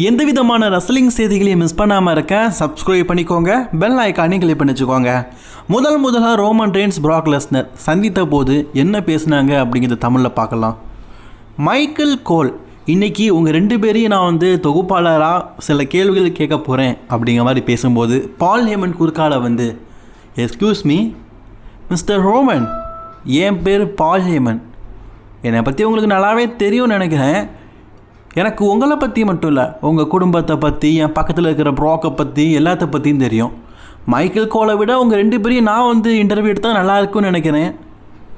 எந்த விதமான ரசலிங் செய்திகளையும் மிஸ் பண்ணாமல் இருக்க சப்ஸ்கிரைப் பண்ணிக்கோங்க பெல் ஐக்கானே கிளிக் பண்ணி வச்சுக்கோங்க முதல் முதலாக ரோமன் ரெயின்ஸ் பிராக் லெஸ்னர் சந்தித்த போது என்ன பேசுனாங்க அப்படிங்கிறத தமிழில் பார்க்கலாம். மைக்கேல் கோல் இன்றைக்கி உங்கள் ரெண்டு பேரையும் நான் வந்து தொகுப்பாளராக சில கேள்விகள் கேட்க போகிறேன் அப்படிங்கிற மாதிரி பேசும்போது பால் ஹேமன் குறுக்கால வந்து எஸ்கியூஸ் மீ மிஸ்டர் ரோமன் என் பேர் பால் ஹேமன் என்னை பற்றி உங்களுக்கு நல்லாவே தெரியும்னு நினைக்கிறேன். எனக்கு உங்களை பற்றி மட்டும் இல்லை உங்கள் குடும்பத்தை பற்றி என் பக்கத்தில் இருக்கிற ப்ரோக்கை பற்றி எல்லாத்த பற்றியும் தெரியும். மைக்கேல் கோலை விட உங்கள் ரெண்டு பேரையும் நான் வந்து இன்டர்வியூ எடுத்தால் நல்லா இருக்கும்னு நினைக்கிறேன்.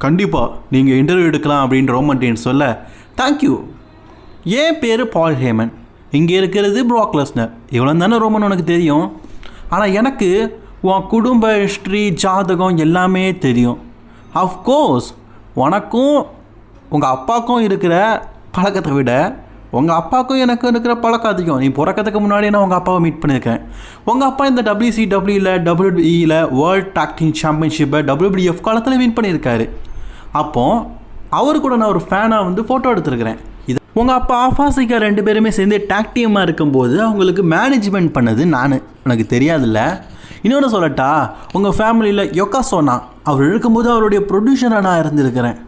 கண்டிப்பாக நீங்கள் இன்டர்வியூ எடுக்கலாம் அப்படின்னு ரோமன்டேன் சொல்ல தேங்க்யூ என் பேர் பால் ஹேமன் இங்கே இருக்கிறது ப்ராக்லஸ்னர் இவ்வளோ தானே ரோமன் உனக்கு தெரியும். ஆனால் எனக்கு உன் குடும்ப ஹிஸ்ட்ரி ஜாதகம் எல்லாமே தெரியும். அஃப்கோர்ஸ் உனக்கும் உங்கள் அப்பாவுக்கும் இருக்கிற பழக்கத்தை விட உங்கள் அப்பாவுக்கும் எனக்கும் இருக்கிற பழக்கம் அதிகம். நீ பிறக்கிறதுக்கு முன்னாடியே நான் உங்கள் அப்பாவை மீட் பண்ணியிருக்கேன். உங்கள் அப்பா இந்த டபிள்யூசிடபிள்யூவில் டபிள்யூஇயில் வேர்ல்ட் டாக்டிங் சாம்பியன்ஷிப்பை டபிள்யூபிடிஎஃப் காலத்தில் வின் பண்ணியிருக்காரு. அப்போது அவரு கூட நான் ஒரு ஃபேனாக வந்து ஃபோட்டோ எடுத்திருக்கிறேன். இது உங்கள் அப்பா ஆஃபாசிக்கா ரெண்டு பேருமே சேர்ந்து டாக்டியமாக டீமாக இருக்கும்போது அவங்களுக்கு மேனேஜ்மெண்ட் பண்ணது நான். எனக்கு தெரியாதுல்ல. இன்னொன்று சொல்லட்டா உங்கள் ஃபேமிலியில் யொக்கா சோனா அவர் இருக்கும்போது அவருடைய ப்ரொடியூசராக நான் இருந்திருக்கிறேன்.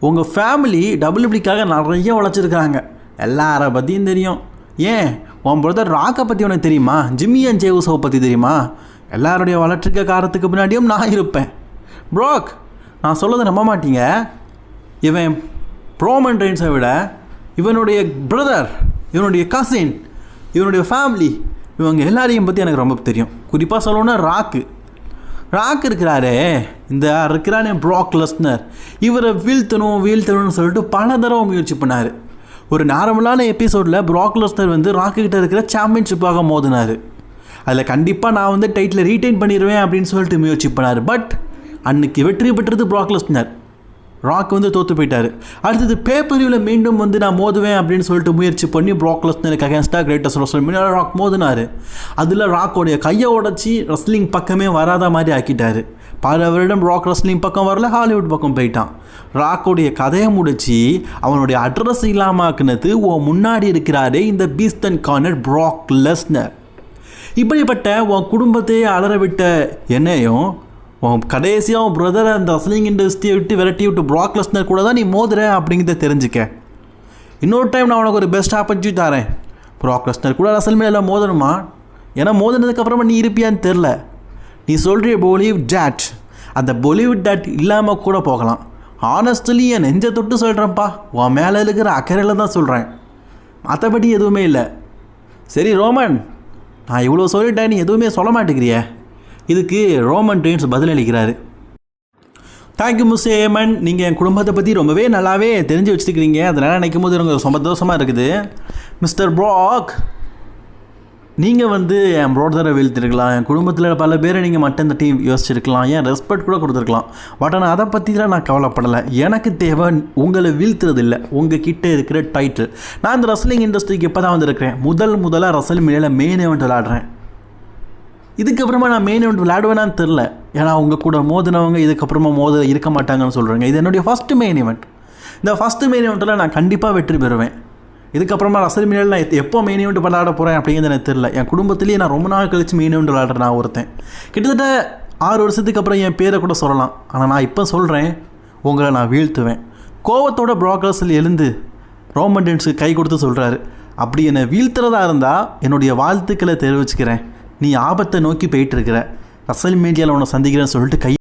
உங்கள் ஃபேமிலி டபிள்யூபிக்காக நிறைய உழைச்சிருக்காங்க. எல்லாரை பற்றியும் தெரியும். ஏன்? உன் பிரதர் ராக்கை பற்றி உனக்கு தெரியுமா? ஜிம்மி அண்ட் ஜேவுசோவை பற்றி தெரியுமா? எல்லாருடைய வளர்ச்சிக்க காரத்துக்கு பின்னாடியும் நான் இருப்பேன். ப்ரோக் நான் சொல்லதை நம்ப மாட்டீங்க. இவன் ப்ரோமன் ரெயின்ஸை விட இவனுடைய பிரதர் இவனுடைய கசின் இவனுடைய ஃபேமிலி இவங்க எல்லாரையும் பற்றி எனக்கு ரொம்ப தெரியும். குறிப்பாக சொல்லணும்னா ராக்கு ராக் இருக்கிறாரே. இந்த இருக்கிறானே ப்ராக் லெஸ்னர் இவரை வீழ்த்தணும் வீழ்த்தணும்னு சொல்லிட்டு பல தடவை முயற்சி பண்ணார். ஒரு நார்மலான எபிசோடில் ப்ராக்லஸ்னர் வந்து ராக்கு கிட்ட இருக்கிற சாம்பியன்ஷிப்பாக மோதினார். அதில் கண்டிப்பாக நான் வந்து டைட்டில் ரீட்டைன் பண்ணிடுவேன் அப்படின்னு சொல்லிட்டு முயற்சி பண்ணார். பட் அன்னைக்கு வெற்றி பெற்றது ப்ராக்லஸ்னர் ராக் வந்து தோற்று போயிட்டார். அடுத்தது பேப்பரியில் மீண்டும் வந்து நான் மோதுவேன் அப்படின்னு சொல்லிட்டு முயற்சி பண்ணி ப்ராக்லஸ்னருக்கு அகேன்ஸ்டாக கிரேட்டஸ்ட் ரசல் ராக் மோதினார். அதில் ராக்கோடைய கையை உடச்சி ரஸ்லிங் பக்கமே வராத மாதிரி ஆக்கிட்டார். பல வருடம் ராக் ரஸ்லிங் பக்கம் வரல ஹாலிவுட் பக்கம் போயிட்டான். ராக்கோடைய கதையை முடிச்சு அவனுடைய அட்ரஸ் இல்லாமல் ஆக்குனது உன் முன்னாடி இருக்கிறாரே இந்த பீஸ்டன் கார்னர் ப்ராக் லெஸ்னர் இப்படிப்பட்ட உன் குடும்பத்தையே அலற விட்ட என்னையும் உன் கடைசியாக உன் பிரதரை அந்த அஸ்லிங் இண்டஸ்ட்ரியை விட்டு விரட்டி விட்டு ப்ராக் லெஸ்னர் கூட தான் நீ மோதுற அப்படிங்கிறத தெரிஞ்சுக்க. இன்னொரு டைம் நான் உனக்கு ஒரு பெஸ்ட் ஆப்பர்ச்சுனிட்டி தரேன். ப்ராக் லெஸ்னர் கூட ரசல்மேல மோதணுமா? ஏன்னா மோதினதுக்கப்புறமா நீ இருப்பியான்னு தெரில நீ சொல்கிற பொலிவ் டேட் அந்த பொலிவுட் டேட் இல்லாமல் கூட போகலாம். ஆனஸ்ட்லி என் நெஞ்சை தொட்டு சொல்கிறேன்ப்பா உன் மேலே இருக்கிற அக்கறையில் தான் சொல்கிறேன் மற்றபடி எதுவுமே இல்லை. சரி ரோமன் நான் இவ்வளோ சொல்லிட்டேன் நீ எதுவுமே சொல்ல மாட்டேங்கிறியே. இதுக்கு ரோமன் ட்ரீன்ஸ் பதிலளிக்கிறாரு தேங்க்யூ மிஸ் ஏமன் நீங்கள் என் குடும்பத்தை பற்றி ரொம்பவே நல்லாவே தெரிஞ்சு வச்சுருக்கிறீங்க அதனால் நினைக்கும் போது எனக்கு சந்தோஷமாக இருக்குது. மிஸ்டர் ப்ராக் நீங்கள் வந்து என் ப்ரோதரை வீழ்த்திருக்கலாம் என் குடும்பத்தில் பல பேரை நீங்கள் மட்டும் இந்த டீம் யோசிச்சிருக்கலாம் ஏன் ரெஸ்பெக்ட் கூட கொடுத்துருக்கலாம். பட் ஆனால் அதை பற்றிலாம் நான் கவலைப்படலை. எனக்கு தேவை உங்களை வீழ்த்துறது இல்லை உங்கள் கிட்டே இருக்கிற டைட்டில் நான் இந்த ரசலிங் இண்டஸ்ட்ரிக்கு இப்போ தான் வந்திருக்கிறேன். முதல் முதலாக ரசல் மீடியாவில் மெயின் ஈவெண்ட் விளாடுறேன் இதுக்கப்புறமா நான் மெயின் ஈவெண்ட் விளையாடுவேனான்னு தெரில ஏன்னா உங்கள் கூட மோதினவங்க இதுக்கப்புறமா மோத இருக்க மாட்டாங்கன்னு சொல்கிறேங்க இது என்னுடைய ஃபஸ்ட்டு மெயின் ஈவெண்ட் இந்த ஃபஸ்ட்டு மெயின் ஈவெண்ட்டில் நான் கண்டிப்பாக வெற்றி பெறுவேன். இதுக்கப்புறமா ரசல் மீடியாவில் நான் எப்போ மெயின் ஈவெண்ட் விளையாட போகிறேன் அப்படிங்கிறது எனக்கு தெரில என் குடும்பத்திலேயே நான் ரொம்ப நாள் கழிச்சு மெயின் ஈவெண்ட் விளையாடுறேன் நான் ஒருத்தன். கிட்டத்தட்ட ஆறு வருஷத்துக்கு அப்புறம் என் பேரை கூட சொல்லலாம். ஆனால் நான் இப்போ சொல்கிறேன் உங்களை நான் வீழ்த்துவேன். கோவத்தோட ப்ரோக்ரஸில் எழுந்து ரோமன் டென்ஸுக்கு கை கொடுத்து சொல்கிறாரு அப்படி என்னை வீழ்த்துறதா இருந்தால் என்னுடைய வாழ்த்துக்களை தெரிவிச்சுக்கிறேன். நீ ஆபத்தை நோக்கி போயிட்டு இருக்கிற. ரசல் மீடியாவில் உன்னை சந்திக்கிறேன்னு சொல்லிட்டு கை